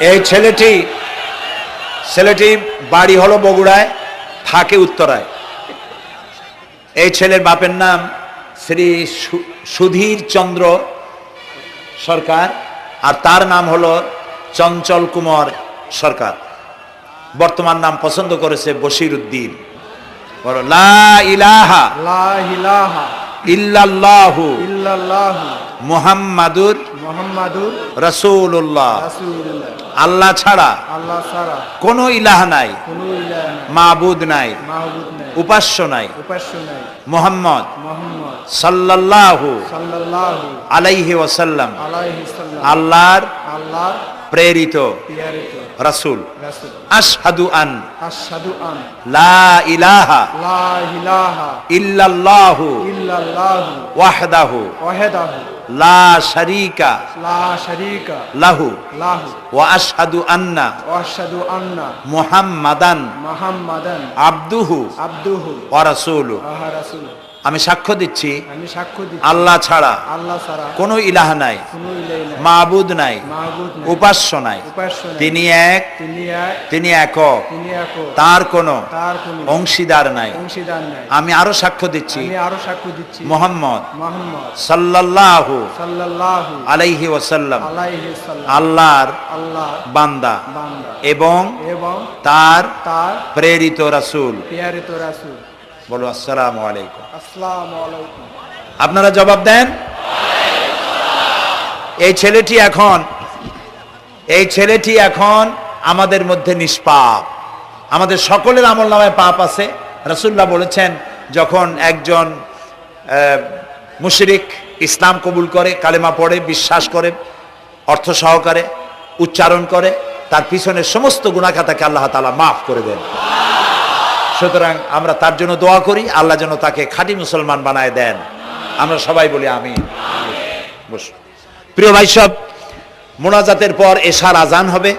এই ছেলেটি ছেলেটি বাড়ি হলো বগুড়ায় থাকে উত্তরায়। এই ছেলের বাপের নাম শ্রী সুধীর চন্দ্র সরকার আর তার নাম হলো চঞ্চল কুমার সরকার। বর্তমান নাম পছন্দ করেছে বশির উদ্দিন বলো ইলাহা লা ইলাহা ইল্লাল্লাহু ইল্লাল্লাহু মুহাম্মাদুর মুহাম্মাদুর রাসূলুল্লাহ। রাসূলুল্লাহ। আল্লাহ ছাড়া কোন ছাড়া কোনো ইলাহ নাই কোনো ইলাহ নাই। মাবুদ নাই মাহবুব নাই। উপাস্য নাই। উপাস্য নাই। মোহাম্মদ সাল্লাহ সাল্লাল্লাহু সাল্লাল্লাহু আলাইহি ওয়াসাল্লাম। আলাইহি সাল্লাম আল্লাহর আল্লাহর প্রেরিত পিয়ারিত রাসূল রাসূল আশহাদু আন আশহাদু আন লা ইলাহা লা ইলাহা ইল্লাল্লাহু ইল্লাল্লাহু ওয়াহদাহু ওয়াহদাহু লা শারীকা লা শারীকা লাহু লাহু ওয়া আশহাদু আন্না ওয়া আশহাদু আন্না মুহাম্মাদান মুহাম্মাদান আবদুহু আবদুহু ওয়া রাসূলুহু ওয়া রাসূল আমি সাক্ষ্য দিচ্ছি। আমি সাক্ষ্য আল্লাহ ছাড়া আল্লাহ ছাড়া কোনো ইলাহ নাই। ইলাই নাই। উপাস্য নাই। তিনি এক তিনি এক তিনি একক। এক তার কোনো অংশীদার নাই। আমি আরও সাক্ষ্য দিচ্ছি। আমি সাক্ষ্য দিচ্ছি। মোহাম্মদ সাল্লাল্লাহু আলাইহি ওয়াসাল্লাম। আল্লাহর বান্দা। এবং তার প্রেরিত রাসূল। পিয়ারিত রাসূল। বলো আসসালামু আলাইকুম। আসসালামু আপনারা জবাব দেন। এই ছেলেটি এখন এই ছেলেটি এখন আমাদের মধ্যে নিষ্পাপ। আমাদের সকলের আমল নামায় পাপ আছে। রসুল্লাহ বলেছেন যখন একজন মুশরিক ইসলাম কবুল করে কালেমা পড়ে বিশ্বাস করে অর্থ সহকারে উচ্চারণ করে তার পিছনে সমস্ত গুণাখাতাকে আল্লাহ তালা মাফ করে দেন। সুতরাং আমরা তার জন্য দোয়া করি, আল্লাহ যেন তাকে খাঁটি মুসলমান বানায় দেন। আমরা সবাই বলি আমি প্রিয় ভাই সব, মোনাজাতের পর এশার আজান হবে।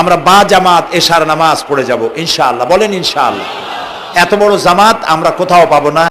আমরা বা জামাত এশার নামাজ পড়ে যাব, ইনশাআল্লাহ। বলেন ইনশাআল্লাহ। এত বড় জামাত আমরা কোথাও পাবো না।